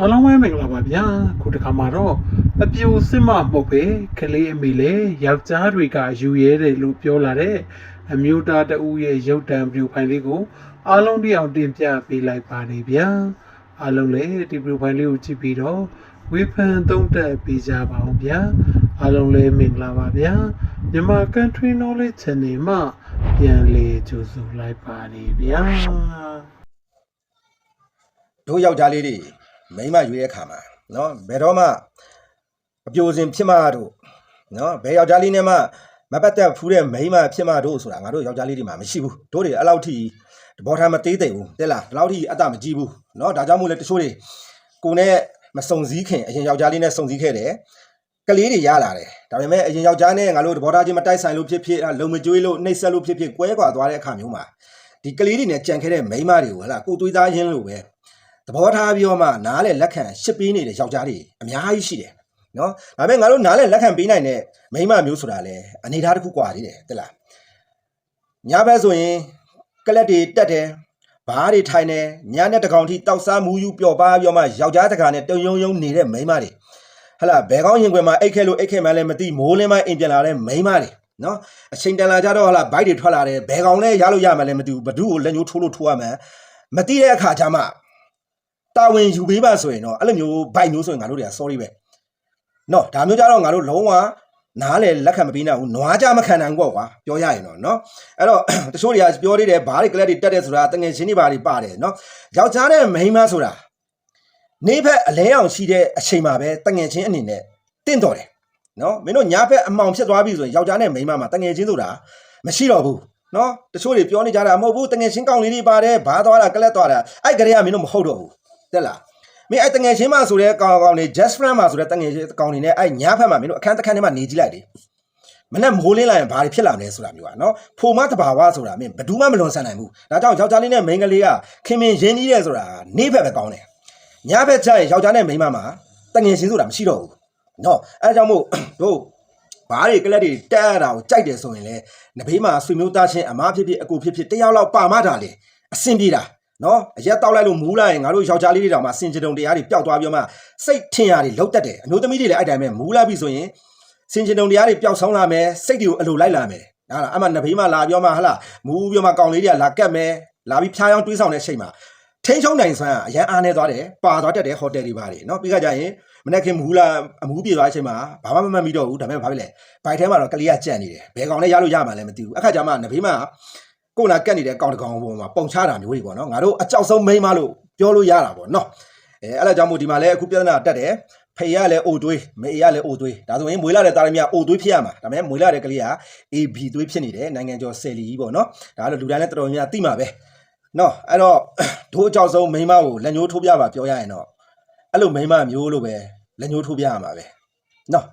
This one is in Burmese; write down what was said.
အားလုံးပဲမင်္ဂလာပါဗျာခုတစ်ခါမှာတော့အပြိုစစ်မမဟုတ်ပဲကလေးအမေလေယောက်ျားတွေကယူရဲတယ်လို့ပြောလာတဲ့အမျိုးသားတဦးရဲ့ရုပ်တံပြိုဖိုင်လေးကိုအားလုံးတယောက်တင်ပြပေးလိုက်ပါတယ်ဗျာအားလုံးလည်းဒီပြိုဖိုင်လေးကိုကြည့်ပြီးတော့ဝေဖန်သုံးသပ်ပေးကြပါအောင်ဗျာအားလုံးလည်းမင်္ဂလာပါဗျာမြန်မာ Country Knowledge Channel မှာပြန်လည်ကြိုဆိုလိုက်ပါတယ်ဗျာတို့ယောက်ျားလေးတွေ မိန်းမရွေးတဲ့ခါမှာနော်ဘယ်တော့မှအပြိုစင်ဖြစ်မတို့နော်ဘယ်ယောက်ျားလေးနဲ့မှမပတ်သက်ဖူးတဲ့မိန်းမဖြစ်မတို့ဆိုတာငါတို့ယောက်ျားလေးတွေမှာမရှိဘူးတို့တွေအဲ့လောက်ထိတဘောထားမသေးသိဘူးတဲ့လားဒီလောက်ထိအတမကြီးဘူးနော်ဒါကြောင့်မို့လဲတချို့တွေကိုနဲ့မစုံစည်းခင်အရင်ယောက်ျားလေးနဲ့စုံစည်းခဲ့တယ်ကလေးတွေရလာတယ်ဒါပေမဲ့အရင်ယောက်ျားနဲ့ငါတို့တဘောထားချင်းမတိုက်ဆိုင်လို့ဖြစ်ဖြစ်လုံမကျွေးလို့နှိပ်စက်လို့ဖြစ်ဖြစ်ကွဲကွာသွားတဲ့အခါမျိုးမှာဒီကလေးတွေနဲ့ကြံခဲ့တဲ့မိန်းမတွေကိုဟလာကိုသွေးသားချင်းလို့ပဲ သဘောထားပြီးတော့မှနားလေလက်ခံရှစ်ပေးနေတဲ့ယောက်ျားတွေအများကြီးရှိတယ်နော်ဒါပေမဲ့ငါတို့နားလေလက်ခံပေးနိုင်တဲ့မိန်းမမျိုးဆိုတာလေအနေထားတစ်ခုကွာသေးတယ်တလားညဘက်ဆိုရင်ကလက်တွေတက်တယ်ဘားတွေထိုင်တယ်ညနဲ့တကောင်ထိတောက်စားမူယူပျော်ပါပြီးတော့မှယောက်ျားတကာနဲ့တုံယုံယုံနေတဲ့မိန်းမတွေဟလာဘယ်ကောင်းရင်ခွင်မှာအိတ်ခဲလို့အိတ်ခဲမှလည်းမသိမိုးလင်းမအိမ်ပြန်လာတဲ့မိန်းမတွေနော်အချိန်တန်လာကြတော့ဟလာဘိုက်တွေထွက်လာတယ်ဘယ်ကောင်လဲရလို့ရမှလည်းမသိဘူးဘဒုကိုလက်ညှိုးထိုးလို့ထိုးရမှမသိတဲ့အခါကျမှ တာဝန်ယူပေးပါဆိုရင်တော့အဲ့လိုမျိုးဘိုက်မျိုးဆိုရင်ငါတို့တွေက sorry ပဲနော်ဒါမျိုးကြတော့ငါတို့လုံးဝနားလေလက်ခံမပေးနိုင်ဘူးနွားကြမခံနိုင်ဘူးပေါ့ကွာပြောရရင်တော့နော်အဲ့တော့တချို့တွေကပြောသေးတယ်ဘားတွေကလက်တွေတက်တယ်ဆိုတာတငယ်ချင်းတွေဘာတွေပါတယ်နော်ယောက်ျားနဲ့မိန်းမဆိုတာနေဘက်အလဲအောင်ရှိတဲ့အချိန်မှာပဲတငယ်ချင်းအနေနဲ့တင့်တော်တယ်နော်မင်းတို့ညာဘက်အမောင်ဖြစ်သွားပြီဆိုရင်ယောက်ျားနဲ့မိန်းမမှာတငယ်ချင်းဆိုတာမရှိတော့ဘူးနော်တချို့တွေပြောနေကြတာမဟုတ်ဘူးတငယ်ချင်းကောင်းလေးတွေပါတယ်ဘားသွားတာကလက်သွားတာအဲ့ကလေးကမင်းတို့မဟုတ်တော့ဘူး တက်လားမင်းအဲ့တငယ်ချင်းမဆိုတဲ့ကောင်ကောင်နေ just friend မဆိုတဲ့တငယ်ချင်းကောင်နေနဲ့အဲ့ညာဖက်မှာမင်းတို့အခန်းတစ်ခန်းထဲမှာနေကြည့်လိုက်လေမနဲ့မိုးလင်းလာရင်ဘာတွေဖြစ်လာမလဲဆိုတာမျိုးอ่ะเนาะဖိုမတဘာဝဆိုတာမင်းဘယ်သူမှမလွန်ဆန်နိုင်ဘူးဒါကြောင့်ယောက်ျားလေးနဲ့မိန်းကလေးကခင်မင်ရင်းနှီးရဲဆိုတာနေဖက်ပဲကောင်းတယ်ညာဖက်ကျရင်ယောက်ျားနဲ့မိန်းမမှာတငယ်ချင်းဆိုတာမရှိတော့ဘူးเนาะအဲဒါကြောင့်မို့ တို့ဘားတွေကလက်တွေတက်ရတာကိုကြိုက်တယ်ဆိုရင်လေနဘေးမှာဆွေမျိုးသားချင်းအမားဖြစ်ဖြစ်အကူဖြစ်ဖြစ်တယောက်လောက်ပါမတာလေအဆင်ပြေတာ နော်အရက်တောက်လိုက်လို့မူးလိုက်ရင်ငါတို့ယောက်ျားလေးတွေတောင်မှစင်ကြုံတရားတွေပျောက်သွားပြီးတော့မှစိတ်ထင်ရတွေလောက်တတ်တယ်အမျိုးသမီးတွေလည်းအဲ့တိုင်းပဲမူးလာပြီဆိုရင်စင်ကြုံတရားတွေပျောက်ဆုံးလာမယ်စိတ်တွေကိုအလိုလိုက်လာမယ်ဟာလားအမှနဘေးမှာလာပြောမှဟလာမူးပြီးတော့မှကောင်လေးတွေကလာကတ်မယ်လာပြီးဖျားယောင်းတွေးဆောင်တဲ့အချိန်မှာထိန်းချုံနိုင်စွမ်းအရန်အားနေသွားတယ်ပါသွားတတ်တယ်ဟိုတယ်တွေပါတယ်နော်ပြီးခါကျရင်မနေ့ကမူးလာအမူးပြေသွားတဲ့အချိန်မှာဘာမှမမှတ်မိတော့ဘူးဒါပေမဲ့ဘာဖြစ်လဲဘိုက်ထဲမှာတော့ကလေးကကြံ့နေတယ်ဘယ်ကောင်လဲရလို့ရမှာလဲမသိဘူးအခါကျမှနဘေးမှာ ကိုနာကက်နေတဲ့ကောင်တကောင်ပေါ်မှာပုံချတာမျိုးတွေပေါ့နော်ငါတို့အကြောက်ဆုံးမိန်းမလို့ပြောလို့ရတာပေါ့နော်အဲအဲ့ဒါကြောင့်မို့ဒီမှာလည်းအခုပြဿနာတက်တယ်ဖေရလည်းအိုတွေးမေရလည်းအိုတွေးဒါဆိုရင်မွေလာတဲ့တာရမြအိုတွေးဖြစ်ရမှာဒါပေမဲ့မွေလာတဲ့ကလေးက AB တွေးဖြစ်နေတယ်နိုင်ငံကျော်ဆယ်လီကြီးပေါ့နော်ဒါကတော့လူတိုင်းလည်းတော်တော်များများသိမှာပဲနော်အဲ့တော့ဒိုးအကြောက်ဆုံးမိန်းမကိုလက်ညှိုးထိုးပြပါပြောရရင်တော့အဲ့လိုမိန်းမမျိုးလို့ပဲလက်ညှိုးထိုးပြရမှာပဲနော်